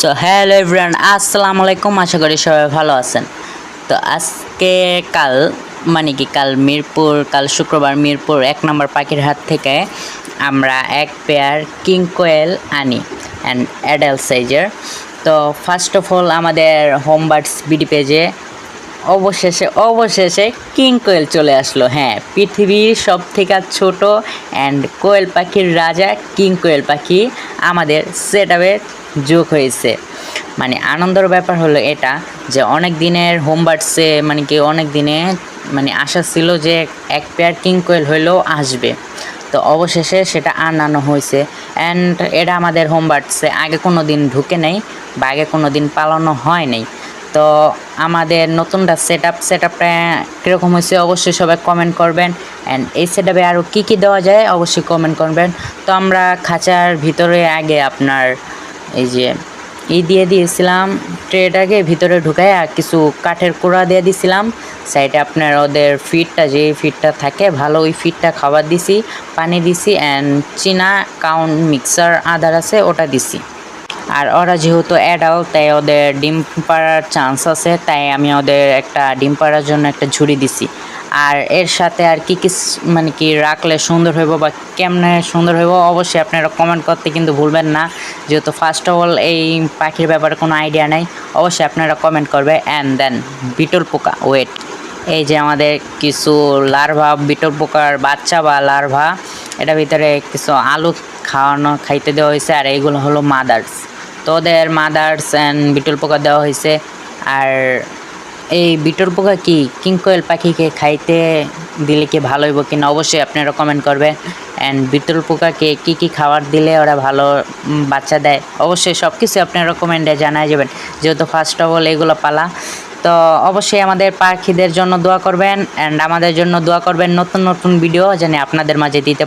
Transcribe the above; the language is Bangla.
সো হ্যালো এভরিওয়ান আসসালামু আলাইকুম আশা করি সবাই ভালো আছেন। তো আজকে কাল মানে কি কাল মিরপুর, কাল শুক্রবার মিরপুর, এক নম্বর পাখির হাট থেকে আমরা এক পেয়ার কিং কোয়েল আনি অ্যান্ড অ্যাডাল্ট সাইজের তো ফার্স্ট অফ অল আমাদের হোমবার্ডস বিডি পেজে অবশেষে অবশেষে কিং কোয়েল চলে আসলো। হ্যাঁ পৃথিবীর সব থেকে ছোট অ্যান্ড কোয়েল পাখির রাজা কিং কোয়েল পাখি। আমাদের সেট যোগ হয়েছে। মানে আনন্দর ব্যাপার হলো এটা যে অনেক দিনের হোমবার্ডসে মানে কি অনেক দিনে মানে আশা ছিল যে এক পেয়ার কিং কোয়েল হইলেও আসবে। তো অবশেষে সেটা আনানো হয়েছে। অ্যান্ড এটা আমাদের হোমবার্ডসে আগে কোনো দিন ঢুকে নেই বা আগে কোনো দিন পালানো হয় নাই। তো আমাদের নতুনটা সেট আপ সেট আপটা কীরকম হয়েছে অবশ্যই সবাই কমেন্ট করবেন। অ্যান্ড এই সেট আপে আরও কী কী দেওয়া যায় অবশ্যই কমেন্ট করবেন। তো আমরা খাঁচার ভিতরে আগে আপনার এই যে ই দিয়ে দিয়েছিলাম ট্রেটাকে ভিতরে ঢুকায় আর কিছু কাঠের কুড়া দিয়ে দিয়েছিলাম সাইডে আপনার ওদের ফিটটা যে ফিটটা থাকে, ভালো ওই ফিটটা খাবার দিছি, পানি দিছি অ্যান্ড চীনা কাউন্ট মিক্সার আদার আছে, ওটা দিছি। আর ওরা যেহেতু অ্যাডাল্ট তাই ওদের ডিম পাড়ার চান্স আছে, তাই আমি ওদের একটা ডিম পাড়ার জন্য একটা ঝুড়ি দিছি। আর এর সাথে আর কি কি মানে কি রাখলে সুন্দর হইব বা কেমনে সুন্দর হইব, অবশ্যই আপনারা কমেন্ট করতে কিন্তু ভুলবেন না। যেহেতু ফার্স্ট অফ অল এই পাখির ব্যাপারে কোনো আইডিয়া নাই, অবশ্যই আপনারা কমেন্ট করবে। অ্যান্ড দেন বিটল পোকা ওয়েট এই যে আমাদের কিছু লার্ভা বিটল পোকার বাচ্চা বা লার্ভা এটার ভিতরে কিছু আলু খাওয়ানো, খাইতে দেওয়া হয়েছে, আর এইগুলো হলো মাদার্স তো ওদের মাদার্স অ্যান্ড বিটল পোকা দেওয়া হয়েছে। আর এই বিটল পোকা কি কিংকোয়েল পাখিকে খাইতে দিলে কি ভালো হইব কিনা অবশ্যই আপনারা কমেন্ট করবেন অ্যান্ড বিটল পোকাকে কি কি খাবার দিলে ওরা ভালো বাচ্চা দেয় অবশ্যই সব কিছু আপনারা কমেন্টে জানাই যাবেন। যেহেতু ফার্স্ট অফ অল এগুলো পালা। তো অবশ্যই আমাদের পাখিদের জন্য দোয়া করবেন। অ্যান্ড আমাদের জন্য দোয়া করবেন নতুন নতুন ভিডিও যেন আপনাদের মাঝে দিতে